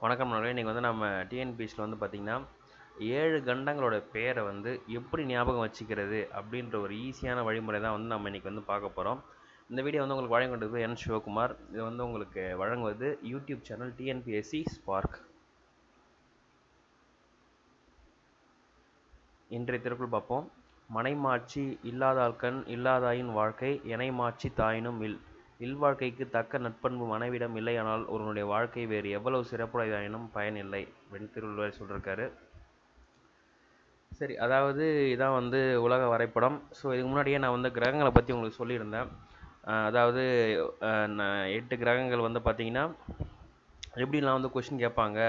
வணக்கம் நண்பர்களே. இன்றைக்கி வந்து நம்ம டிஎன்பிஎஸ்சியில் வந்து பார்த்திங்கன்னா ஏழு கண்டங்களோட பேரை வந்து எப்படி ஞாபகம் வச்சுக்கிறது அப்படின்ற ஒரு ஈஸியான வழிமுறை தான் வந்து நம்ம இன்றைக்கி வந்து பார்க்க போகிறோம் இந்த வீடியோ வந்து உங்களுக்கு வழங்குவது என் சிவகுமார். இது வந்து உங்களுக்கு வழங்குவது யூடியூப் சேனல் டிஎன்பிஎஸ்சி ஸ்பார்க் இன்றைய திருக்குள் பார்ப்போம். மனைமாட்சி இல்லாதாள்கண் இல்லாதாயின் வாழ்க்கை எனைமாட்சி தாயினும் இல். இல்வாழ்க்கைக்கு தக்க நட்பண்பு மனைவிடம் இல்லையானால் ஒருவனுடைய வாழ்க்கை வேறு எவ்வளவு சிறப்புடையதாயினும் பயன் இல்லை அப்படின்னு திருவள்ளுவர் சொல்லியிருக்காரு சரி அதாவது இதான் வந்து உலக வரைபடம். ஸோ இதுக்கு முன்னாடியே நான் வந்து கிரகங்களை பற்றி உங்களுக்கு சொல்லியிருந்தேன். அதாவது எட்டு கிரகங்கள் வந்து பார்த்தீங்கன்னா எப்படிலாம் வந்து கொஷின் கேட்பாங்க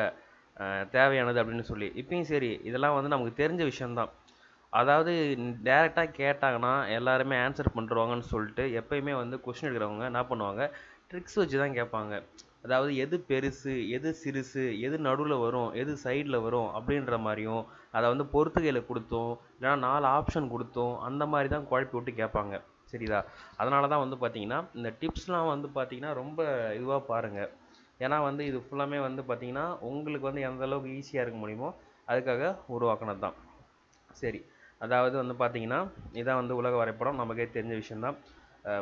தேவையானது அப்படின்னு சொல்லி. இப்பயும் சரி இதெல்லாம் வந்து நமக்கு தெரிஞ்ச விஷயம்தான். அதாவது டேரெக்டாக கேட்டாங்கன்னா எல்லாருமே ஆன்சர் பண்ணுறாங்கன்னு சொல்லிட்டு எப்பயுமே வந்து கொஷின் எடுக்கிறவங்க என்ன பண்ணுவாங்க? ட்ரிக்ஸ் வச்சு தான் கேட்பாங்க. அதாவது எது பெருசு எது சிறுசு எது நடுவில் வரும் எது சைடில் வரும் அப்படின்ற மாதிரியும் அதை வந்து பொறுத்துகையில் கொடுத்தோம் இல்லைன்னா நாலு ஆப்ஷன் கொடுத்தோம் அந்த மாதிரி தான் குழப்பி விட்டு கேட்பாங்க. சரிதா? அதனால தான் வந்து பார்த்திங்கன்னா இந்த டிப்ஸ்லாம் வந்து பார்த்திங்கன்னா ரொம்ப இதுவாக பாருங்கள் ஏன்னா வந்து இது ஃபுல்லாமே வந்து பார்த்திங்கன்னா உங்களுக்கு வந்து எந்த அளவுக்கு ஈஸியாக இருக்க முடியுமோ அதுக்காக உருவாக்கினது தான் சரி. அதாவது வந்து பார்த்திங்கன்னா இதான் வந்து உலக வரைபடம். நமக்கே தெரிஞ்ச விஷயந்தான்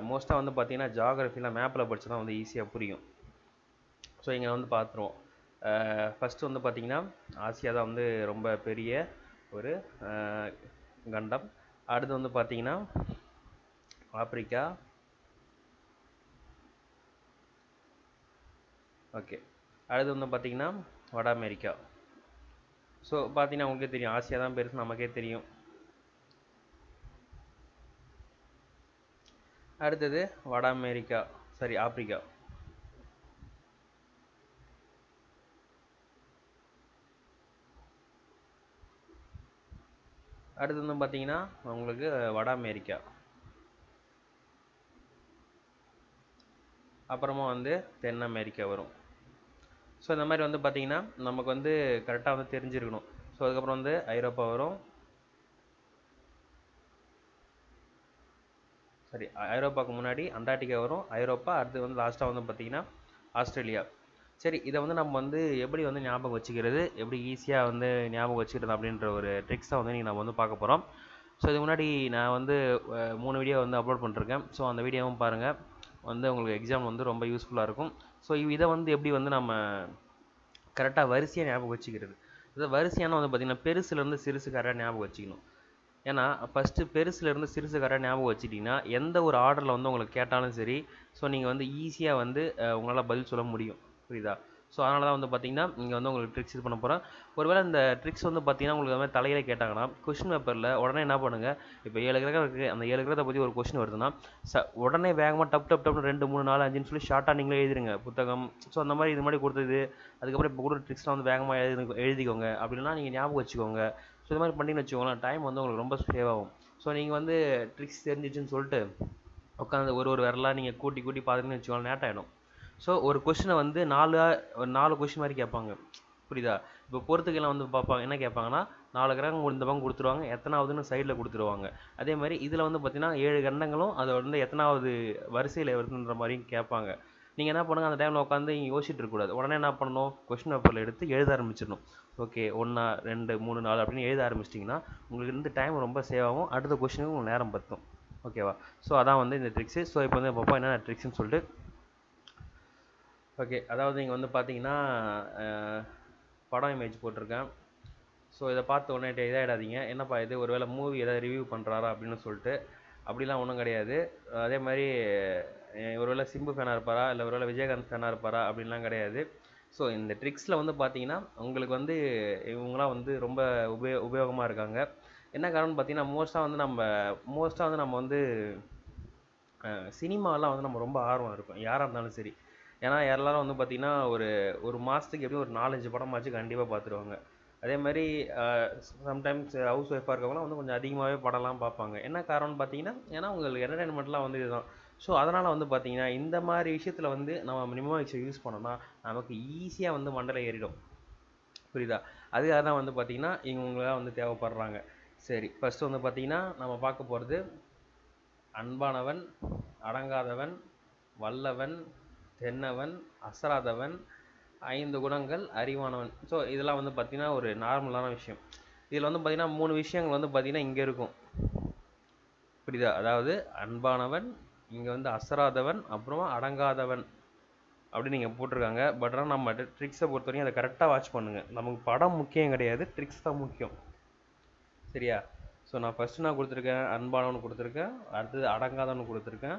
மோஸ்ட்டாக வந்து பார்த்தீங்கன்னா ஜாகிரஃபிலாம் மேப்பில் படித்து தான் வந்து ஈஸியாக புரியும். ஸோ இங்கே வந்து பார்த்துருவோம் ஃபஸ்ட்டு வந்து பார்த்திங்கன்னா ஆசியா தான் வந்து ரொம்ப பெரிய ஒரு கண்டம். அடுத்து வந்து பார்த்திங்கன்னா ஆப்பிரிக்கா. ஓகே அடுத்து வந்து பார்த்திங்கன்னா வட அமெரிக்கா. ஸோ பார்த்திங்கன்னா உங்களுக்கே தெரியும். ஆசியா தான் பெருசு நமக்கே தெரியும். அடுத்தது வட அமெரிக்கா சாரி ஆப்பிரிக்கா. அடுத்து வந்து பார்த்தீங்கன்னா உங்களுக்கு வட அமெரிக்கா. அப்புறமா வந்து தென் அமெரிக்கா வரும். ஸோ இந்த மாதிரி வந்து பார்த்தீங்கன்னா நமக்கு வந்து கரெக்டாக வந்து தெரிஞ்சிருக்கணும். ஸோ அதுக்கப்புறம் வந்து ஐரோப்பா வரும். சரி ஐரோப்பாவுக்கு முன்னாடி அண்டார்டிகா வரும். ஐரோப்பா அடுத்து வந்து லாஸ்ட்டாக வந்து பார்த்தீங்கன்னா ஆஸ்திரேலியா. சரி இதை வந்து நம்ம வந்து எப்படி வந்து ஞாபகம் வச்சுக்கிறது? எப்படி ஈஸியாக வந்து ஞாபகம் வச்சுக்கிறது அப்படின்ற ஒரு ட்ரிக்ஸ் தான் வந்து நீங்கள் நம்ம வந்து பார்க்க போகிறோம் ஸோ இதுக்கு முன்னாடி நான் வந்து மூணு வீடியோ வந்து அப்லோட் பண்ணிருக்கேன். ஸோ அந்த வீடியோவும் பாருங்கள் வந்து உங்களுக்கு எக்ஸாம் வந்து ரொம்ப யூஸ்ஃபுல்லாக இருக்கும். ஸோ இதை வந்து எப்படி வந்து நம்ம கரெக்டாக வரிசையாக ஞாபகம் வச்சுக்கிறது? இது வரிசையான வந்து பார்த்திங்கன்னா பெருசுலேருந்து சிறுசு கரெக்டாக ஞாபகம் வச்சுக்கணும். ஏன்னா ஃபஸ்ட்டு பெருசுலேருந்து சிறுசு கரெக்டாக ஞாபகம் வச்சுட்டிங்கன்னா எந்த ஒரு ஆர்டரில் வந்து உங்களுக்கு கேட்டாலும் சரி ஸோ நீங்கள் வந்து ஈஸியாக வந்து உங்களால் பதில் சொல்ல முடியும். புரியுதா? ஸோ அதனால தான் வந்து பார்த்தீங்கன்னா இங்கே வந்து உங்களுக்கு ட்ரிக்ஸ் இது பண்ண போகிறேன் ஒருவேளை இந்த ட்ரிக்ஸ் வந்து பார்த்தீங்கன்னா உங்களுக்கு அது மாதிரி தலையில கேட்டாங்கன்னா கொஷின் பேப்பரில் உடனே என்ன பண்ணுங்கள் இப்போ ஏழு கிரகம் இருக்குது அந்த ஏழு கிரகத்தை பற்றி ஒரு கொஷின் வருதுன்னா ச உடனே வேகமாக டப் டப் டப்னு ரெண்டு மூணு நாலு அஞ்சுன்னு சொல்லி ஷார்ட்டாக நீங்களே எழுதிருங்க புத்தகம். ஸோ அந்த மாதிரி இது மாதிரி கொடுத்தது. அதுக்கப்புறம் இப்போ கூட ட்ரிக்ஸ்லாம் வந்து வேகமாக எழுதி எழுதிக்கோங்க. அப்படின்னா நீங்கள் ஞாபகம் வச்சுக்கோங்க. ஸோ இது மாதிரி பண்ணிங்கன்னு வச்சுக்கோங்களேன் டைம் வந்து உங்களுக்கு ரொம்ப சேவ் ஆகும். ஸோ நீங்கள் வந்து ட்ரிக்ஸ் தெரிஞ்சிச்சுன்னு சொல்லிட்டு உட்காந்து ஒரு ஒரு விரலாக நீங்கள் கூட்டி கூட்டி பார்த்துன்னு வச்சுக்கோங்களேன் லேட் ஆகிடும் ஸோ ஒரு கொஷினை வந்து நாலு ஒரு நாலு கொஷின் மாதிரி கேட்பாங்க. புரியுதா? இப்போ பொறுத்துக்கெல்லாம் வந்து பார்ப்பாங்க என்ன கேட்பாங்கன்னா நாலு கிரகம் இந்த பக்கம் கொடுத்துருவாங்க எத்தனாவதுன்னு சைடில் கொடுத்துருவாங்க. அதே மாதிரி இதில் வந்து பார்த்தீங்கன்னா ஏழு கண்டங்களும் அதை வந்து எத்தனாவது வரிசையில் வருதுன்ற மாதிரியும் கேட்பாங்க. நீங்கள் என்ன பண்ணுங்க அந்த டைமில் உட்காந்து இங்கே யோசிச்சுட்டு இருக்கக்கூடாது உடனே என்ன பண்ணணும்? கொஷின் பேப்பரில் எடுத்து எழுத ஆரம்பிச்சிடணும். ஓகே ஒன்றா ரெண்டு மூணு நாலு அப்படின்னு எழுத ஆரம்பிச்சிட்டிங்கன்னா உங்களுக்கு வந்து டைம் ரொம்ப சேவ் ஆகும். அடுத்த கொஷினுக்கு உங்களுக்கு நேரம் பற்றும் ஓகேவா ஸோ அதான் வந்து இந்த ட்ரிக்ஸு ஸோ இப்போ வந்து பார்ப்போம் என்னென்ன ட்ரிக்ஸ்னு சொல்லிட்டு ஓகே அதாவது இங்கே வந்து பார்த்தீங்கன்னா படம் இமேஜ் போட்டிருக்கேன். ஸோ இதை பார்த்த உடனே இதாகிடாதீங்க என்னப்பா இது? ஒருவேளை மூவி ஏதாவது ரிவ்யூ பண்ணுறாரா அப்படின்னு சொல்லிட்டு அப்படிலாம் ஒன்றும் கிடையாது. அதே மாதிரி ஒருவேளை சிம்பு ஃபேனாக இருப்பாரா? இல்லை ஒருவேளை விஜயகாந்த் ஃபேனாக இருப்பாரா? அப்படின்லாம் கிடையாது. ஸோ இந்த ட்ரிக்ஸில் வந்து பார்த்தீங்கன்னா உங்களுக்கு வந்து இவங்களாம் வந்து ரொம்ப உபயோ உபயோகமாக இருக்காங்க. என்ன காரணம்னு பார்த்தீங்கன்னா மோஸ்ட்டாக வந்து நம்ம மோஸ்ட்டாக வந்து நம்ம வந்து சினிமாலாம் வந்து நம்ம ரொம்ப ஆர்வம் இருக்கும். யாராக இருந்தாலும் சரி. ஏன்னா எல்லாரும் வந்து பார்த்திங்கன்னா ஒரு ஒரு மாதத்துக்கு எப்படியும் ஒரு நாலஞ்சு படமாச்சு கண்டிப்பாக பார்த்துருவாங்க அதே மாதிரி சம்டைம்ஸ் ஹவுஸ் ஒய்ஃபாக இருக்கவங்களாம் வந்து கொஞ்சம் அதிகமாகவே படம்லாம் பார்ப்பாங்க. என்ன காரணம்னு பார்த்தீங்கன்னா ஏன்னா உங்களுக்கு என்டர்டைன்மெண்ட்லாம் வந்து இதுதான். ஸோ அதனால் வந்து பார்த்தீங்கன்னா இந்த மாதிரி விஷயத்தில் வந்து நம்ம மினிமம் யூஸ் பண்ணோம்னா நமக்கு ஈஸியாக வந்து மண்டலம் ஏறிடும். புரியுதா? அதுக்காக தான் வந்து பார்த்தீங்கன்னா இவங்களாம் வந்து தேவைப்படுறாங்க. சரி ஃபஸ்ட்டு வந்து பார்த்தீங்கன்னா நம்ம பார்க்க போகிறது அன்பானவன் அடங்காதவன் வல்லவன் தென்னவன் அசராதவன் ஐந்து குணங்கள் அறிவானவன். ஸோ இதெல்லாம் வந்து பார்த்தீங்கன்னா ஒரு நார்மலான விஷயம். இதில் வந்து பார்த்தீங்கன்னா மூணு விஷயங்கள் வந்து பார்த்தீங்கன்னா இங்கே இருக்கும். புரியுதா? அதாவது அன்பானவன் இங்கே வந்து அசராதவன் அப்புறமா அடங்காதவன் அப்படின்னு நீங்கள் போட்டிருக்காங்க. பட் ஆனால் நம்ம ட்ரிக்ஸை பொறுத்த வரைக்கும் அதை கரெக்டாக வாட்ச் பண்ணுங்கள் நமக்கு படம் முக்கியம் கிடையாது ட்ரிக்ஸ் தான் முக்கியம். சரியா? ஸோ நான் ஃபஸ்ட்டு நான் கொடுத்துருக்கேன் அன்பானவன் கொடுத்துருக்கேன் அடுத்தது அடங்காதவன் கொடுத்துருக்கேன்.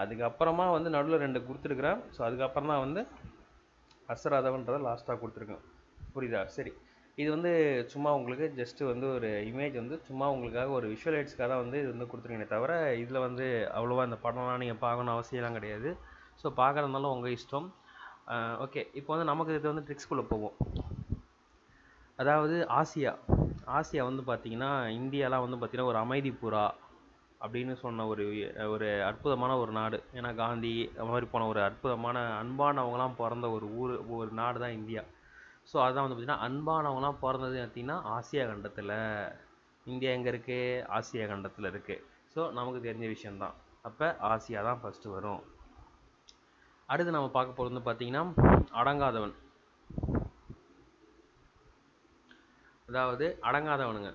அதுக்கப்புறமா வந்து நடுவில் ரெண்டு கொடுத்துருக்குறேன். ஸோ அதுக்கப்புறம் தான் வந்து அசராதவன்றதை லாஸ்ட்டாக கொடுத்துருக்கேன் புரியுதா? சரி. இது வந்து சும்மா உங்களுக்கு ஜஸ்ட்டு வந்து ஒரு இமேஜ் வந்து சும்மா உங்களுக்காக ஒரு விஷுவலைட்ஸ்க்காக தான் வந்து இது வந்து கொடுத்துருக்கீங்க தவிர இதில் வந்து அவ்வளோவா இந்த படம்லாம் நீங்கள் பார்க்கணும் அவசியம்லாம் கிடையாது. ஸோ பார்க்குறதுனால உங்கள் இஷ்டம். ஓகே இப்போ வந்து நமக்கு இது வந்து ட்ரிக்ஸ்குள்ளே போவோம் அதாவது ஆசியா. ஆசியா வந்து பார்த்திங்கன்னா இந்தியாலாம் வந்து பார்த்திங்கன்னா ஒரு அமைதி புறா அப்படின்னு சொன்ன ஒரு ஒரு அற்புதமான ஒரு நாடு. ஏன்னா காந்தி அது மாதிரி போன ஒரு அற்புதமான அன்பானவங்களாம் பிறந்த ஒரு ஊர் ஒரு நாடு தான் இந்தியா. ஸோ அதான் வந்து பார்த்திங்கன்னா அன்பானவங்களாம் பிறந்தது பார்த்திங்கன்னா ஆசியா கண்டத்தில். இந்தியா எங்கே இருக்குது ஆசியா கண்டத்தில் இருக்குது ஸோ நமக்கு தெரிஞ்ச விஷயந்தான் அப்போ ஆசியா தான் ஃபஸ்ட்டு வரும். அடுத்து நம்ம பார்க்க போகிறது வந்து பார்த்திங்கன்னா அடங்காதவன். அதாவது அடங்காதவனுங்க.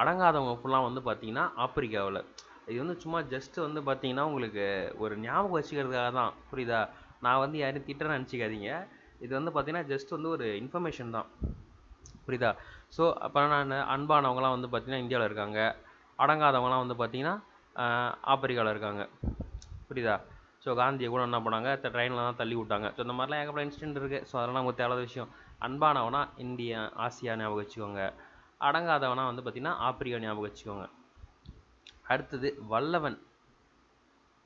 அடங்காதவங்க ஃபுல்லாக வந்து பார்த்திங்கன்னா ஆப்பிரிக்காவில். இது வந்து சும்மா ஜஸ்ட் வந்து பார்த்தீங்கன்னா உங்களுக்கு ஒரு ஞாபகம் வச்சுக்கிறதுக்காக தான். புரியுதா? நான் வந்து யாரையும் திட்டுறேன்னு நினச்சிக்காதீங்க. இது வந்து பார்த்தீங்கன்னா ஜஸ்ட் வந்து ஒரு இன்ஃபர்மேஷன் தான். புரியுதா? ஸோ அப்போ நான் அன்பானவங்களாம் வந்து பார்த்தீங்கன்னா இந்தியாவில் இருக்காங்க. அடங்காதவங்களாம் வந்து பார்த்தீங்கன்னா ஆப்பிரிக்காவில் இருக்காங்க. புரியுதா? ஸோ காந்தியை கூட என்ன பண்ணாங்க? ட்ரெயினில் தான் தள்ளி விட்டாங்க. ஸோ இந்த மாதிரிலாம் ஏகப்பட்ட இன்சிடென்ட் இருக்குது ஸோ அதெல்லாம் நமக்கு தேவையான விஷயம். அன்பானவனா இந்தியா ஆசியா ஞாபகம் வச்சுக்கோங்க. அடங்காதவனா வந்து பார்த்திங்கன்னா ஆப்பிரிக்கா ஞாபகம் வச்சுக்கோங்க. அடுத்தது வல்லவன்.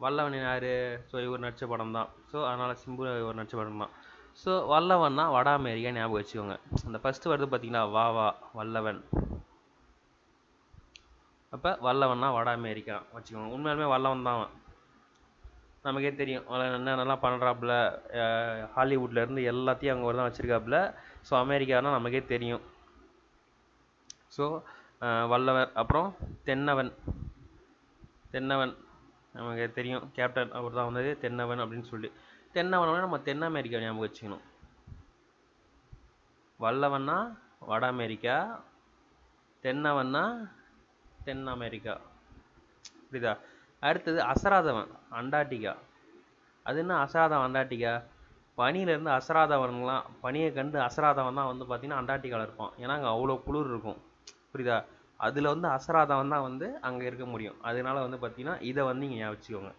வல்லவன் யார்? ஸோ இவர் நடித்த படம் தான். ஸோ அதனால் சிம்பு இவர் நடித்த படம் தான். ஸோ வல்லவன்னா வட அமெரிக்கா ஞாபகம் வச்சுக்கோங்க. அந்த ஃபஸ்ட்டு வருது பார்த்தீங்களா வா வா வல்லவன். அப்போ வல்லவன்னா வட அமெரிக்கா வச்சுக்கோங்க. உண்மையாலுமே வல்லவன் தான் அவன். நமக்கே தெரியும். என்ன நல்லா பண்ணுறாப்புல ஹாலிவுட்லேருந்து எல்லாத்தையும் அங்கே ஒரு தான் வச்சுருக்காப்புல. ஸோ அமெரிக்கானா நமக்கே தெரியும். ஸோ வல்லவர் அப்புறம் தென்னவன். தென்னவன். நமக்கு தெரியும். கேப்டன் அவர் தான் வந்தது. தென்னவன் அப்படின்னு சொல்லி. தென்னவன் நம்ம தென் அமெரிக்கா ஞாபகம் வச்சுக்கணும். வல்லவன்னா வட அமெரிக்கா தென்னவன்னா தென் அமெரிக்கா. புரியுதா? அடுத்தது அசராதவன் அண்டார்டிகா. அது என்ன அசராதவன் அண்டார்டிகா? பனியிலேருந்து அசராதவன்லாம் பனியை கண்டு அசராதவன் தான் வந்து பார்த்திங்கன்னா அண்டார்டிகாவில் இருப்பான். ஏன்னா அங்கே அவ்வளோ குளிர் இருக்கும். புரியுதா? அதில் வந்து அசராதவன் தான் வந்து அங்கே இருக்க முடியும். அதனால வந்து பார்த்தீங்கன்னா இதை வந்து நீங்கள் ஞாபகம் வச்சுக்கோங்க.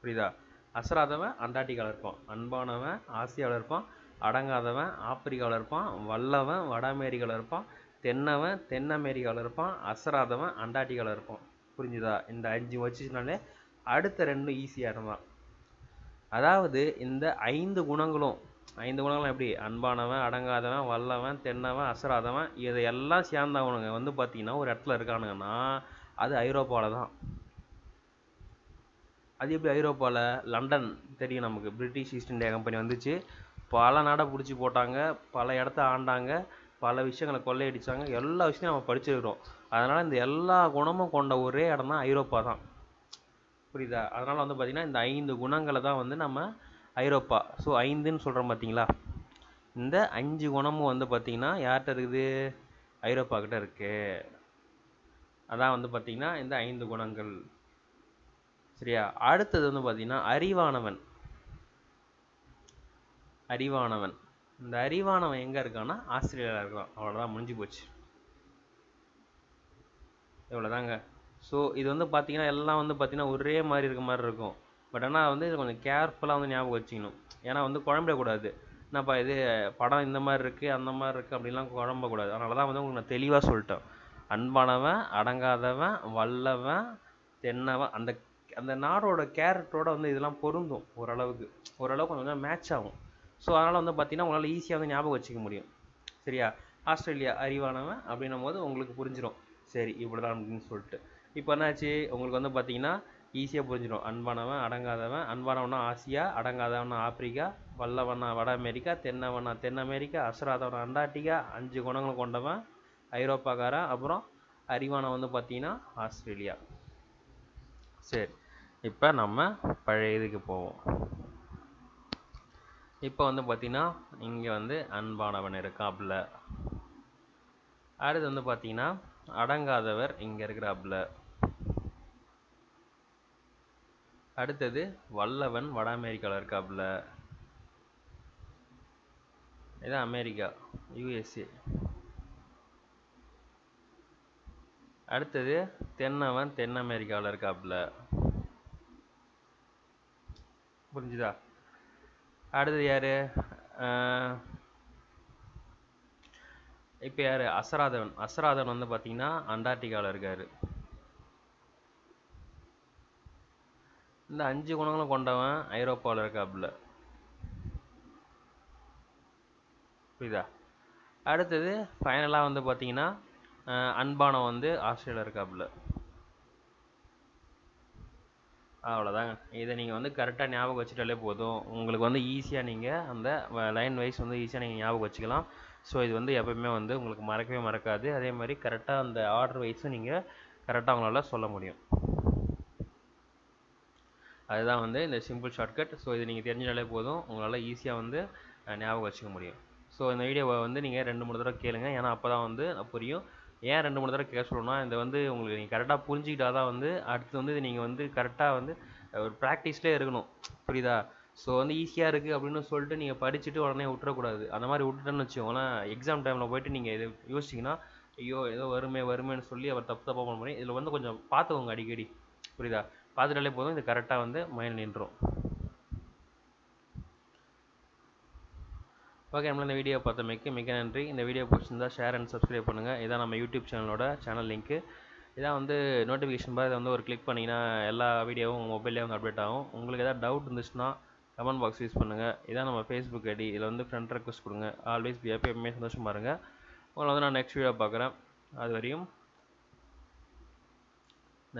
புரியுதா? அசராதவன் அண்டார்டிகாவில் இருப்பான். அன்பானவன் ஆசியாவில் இருப்பான். அடங்காதவன் ஆப்பிரிக்காவில் இருப்பான். வல்லவன் வட அமெரிக்காவில் இருப்பான். தென்னவன் தென் அமெரிக்காவில் இருப்பான். அசராதவன் அண்டார்டிகாவில் இருப்பான். புரிஞ்சுதா? இந்த அஞ்சு வச்சுனாலே அடுத்த ரெண்டும் ஈஸியாக இருந்தான் அதாவது இந்த ஐந்து குணங்களும் ஐந்து குணங்கள் எப்படி? அன்பானவன் அடங்காதவன் வல்லவன் தென்னவன் அசராதவன் இதையெல்லாம் சேர்ந்தவனுங்க. வந்து பார்த்தீங்கன்னா ஒரு இடத்துல இருக்கானுங்கன்னா அது ஐரோப்பாவில் தான். அது எப்படி ஐரோப்பாவில் லண்டன். தெரியும் நமக்கு. பிரிட்டிஷ் ஈஸ்ட் இந்தியா கம்பெனி வந்துச்சு. பல நாடை பிடிச்சி போட்டாங்க. பல இடத்த ஆண்டாங்க. பல விஷயங்களை கொள்ளையடிச்சாங்க. எல்லா விஷயத்தையும் நம்ம படிச்சிருக்கிறோம். அதனால் இந்த எல்லா குணமும் கொண்ட ஒரே இடம் தான் ஐரோப்பா தான். புரியுதா? அதனால் வந்து பார்த்திங்கன்னா இந்த ஐந்து குணங்களை தான் வந்து நம்ம ஐரோப்பா ஸோ ஐந்துன்னு சொல்கிறோம் பார்த்தீங்களா இந்த அஞ்சு குணமும் வந்து பார்த்திங்கன்னா யார்கிட்ட இருக்குது? ஐரோப்பா கிட்ட இருக்கு. அதான் வந்து பார்த்திங்கன்னா இந்த ஐந்து குணங்கள். சரியா? அடுத்தது வந்து பார்த்திங்கன்னா அறிவானவன். அறிவானவன். இந்த அறிவானவன் எங்கே இருக்கான்னா ஆஸ்திரேலியாவில் இருக்கான். அவ்வளோதான் முடிஞ்சு போச்சு. இவ்வளோதாங்க ஸோ இது வந்து பார்த்தீங்கன்னா எல்லாம் வந்து பார்த்தீங்கன்னா ஒரே மாதிரி இருக்க மாதிரி இருக்கும். பட் ஆனால் வந்து இது கொஞ்சம் கேர்ஃபுல்லாக வந்து ஞாபகம் வச்சுக்கணும். ஏன்னா வந்து குழம்பிடக்கூடாது. என்னப்பா இது படம் இந்த மாதிரி இருக்குது அந்த மாதிரி இருக்குது அப்படிலாம் குழம்பக்கூடாது. அதனால தான் வந்து உங்களுக்கு நான் தெளிவாக சொல்லிட்டேன். அன்பானவன் அடங்காதவன் வல்லவன் தென்னவன் அந்த அந்த நாடோட கேரக்டரோட வந்து இதெல்லாம் பொருந்தும் ஓரளவுக்கு. ஓரளவுக்கு கொஞ்சம் கொஞ்சம் மேட்ச் ஆகும். ஸோ அதனால் வந்து பார்த்திங்கன்னா உங்களால் ஈஸியாக வந்து ஞாபகம் வச்சுக்க முடியும். சரியா? ஆஸ்திரேலியா அறிவானவன் அப்படின்னும் போது உங்களுக்கு புரிஞ்சிடும் சரி இப்படி தான் அப்படின்னு சொல்லிட்டு. இப்போ என்னாச்சு? உங்களுக்கு வந்து பார்த்தீங்கன்னா ஈஸியாக புரிஞ்சிடும். அன்பானவன் அடங்காதவன். அன்பானவனா ஆசியா அடங்காதவனா ஆப்பிரிக்கா வல்லவனா வட அமெரிக்கா தென்னவனா தென் அமெரிக்கா அசராதவனா அண்டார்டிகா அஞ்சு குணங்களை கொண்டவன் ஐரோப்பாக்காரன் அப்புறம் அறிவானவன் வந்து பார்த்தீங்கன்னா ஆஸ்திரேலியா. சரி இப்போ நம்ம பழைய இதுக்கு போவோம். இப்போ வந்து பார்த்தீங்கன்னா இங்கே வந்து அன்பானவன் இருக்காப்புல அடுத்து வந்து பார்த்தீங்கன்னா அடங்காதவர் இங்கே இருக்கிறாப்புல அடுத்தது வல்லவன் வட அமெரிக்காவில் இருக்காப்புல. இது அமெரிக்கா யூஎஸ்ஏ அடுத்தது தென்னவன் தென் அமெரிக்காவில் இருக்காப்புல. புரிஞ்சுதா? அடுத்தது யாரு? இப்போ யாரு? அசராதவன். அசராதவன் வந்து பார்த்தீங்கன்னா அண்டார்டிகாவில் இருக்காரு. இந்த அஞ்சு குணங்களும் கொண்டவன் ஐரோப்பாவில் இருக்காப்புல. புரியுதா? அடுத்தது ஃபைனலாக வந்து பார்த்தீங்கன்னா அன்பானம் வந்து ஆஸ்திரேலியா இருக்காப்புல. அவ்வளோதாங்க இதை நீங்கள் வந்து கரெக்டாக ஞாபகம் வச்சுட்டாலே போதும். உங்களுக்கு வந்து ஈஸியாக நீங்கள் அந்த லைன் வைஸ் வந்து ஈஸியாக நீங்கள் ஞாபகம் வச்சுக்கலாம். ஸோ இது வந்து எப்பயுமே வந்து உங்களுக்கு மறக்கவே மறக்காது. அதே மாதிரி கரெக்டாக அந்த ஆர்டர் வைஸும் நீங்கள் கரெக்டாக உங்களால் சொல்ல முடியும். அதுதான் வந்து இந்த சிம்பிள் ஷார்ட்கட் ஸோ இது நீங்கள் தெரிஞ்சாலே போதும். உங்களால் ஈஸியாக வந்து ஞாபகம் வச்சுக்க முடியும். ஸோ இந்த வீடியோவை வந்து நீங்கள் ரெண்டு மூணு தடவை கேளுங்க. ஏன்னா அப்போ தான் வந்து புரியும். ஏன் ரெண்டு மூணு தடவை கேட்க சொல்லணும்னா இந்த வந்து உங்களுக்கு நீங்கள் கரெக்டாக புரிஞ்சுக்கிட்டா தான் வந்து அடுத்து வந்து நீங்கள் வந்து கரெக்டாக வந்து ஒரு ப்ராக்டிஸ்லேயே இருக்கணும். புரியுதா? ஸோ வந்து ஈஸியாக இருக்குது அப்படின்னு சொல்லிட்டு நீங்கள் படிச்சுட்டு உடனே விட்டுறக்கூடாது. அந்த மாதிரி விட்டுட்டேன்னு வச்சுக்கோங்களேன் எக்ஸாம் டைமில் போயிட்டு நீங்கள் இது யோசிச்சிங்கன்னா ஐயோ ஏதோ வருமே வருமேன்னு சொல்லி அவர் தப்பு தப்பாக பண்ண முடியும். இதில் வந்து கொஞ்சம் பார்த்துக்கோங்க அடிக்கடி. புரியுதா? பார்த்துட்டாலே போதும். இது கரெக்டாக வந்து மைண்ட் நின்றோம். ஓகே நம்மள இந்த வீடியோ பார்த்தமைக்கு மிக நன்றி. இந்த வீடியோ பிடிச்சிருந்தா ஷேர் அண்ட் சப்ஸ்கிரைப் பண்ணுங்கள் இதான் நம்ம யூடியூப் சேனலோட சேனல் லிங்க்கு இதான் வந்து நோட்டிஃபிகேஷன் பார் இதை வந்து ஒரு கிளிக் பண்ணிங்கன்னா எல்லா வீடியோவும் உங்கள் மொபைல்லே வந்து அப்டேட் ஆகும். உங்களுக்கு எதாவது டவுட் இருந்துச்சுன்னா கமெண்ட் பாக்ஸ் யூஸ் பண்ணுங்கள் இதான் நம்ம ஃபேஸ்புக் ஐடி இதில் வந்து ஃப்ரெண்ட் ரெக்வஸ்ட் கொடுங்க. ஆல்வேஸ் பி எப்பயுமே சந்தோஷமாக இருங்க. உங்களை வந்து நான் நெக்ஸ்ட் வீடியோ பார்க்குறேன். அது வரையும்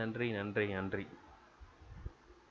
நன்றி நன்றி நன்றி.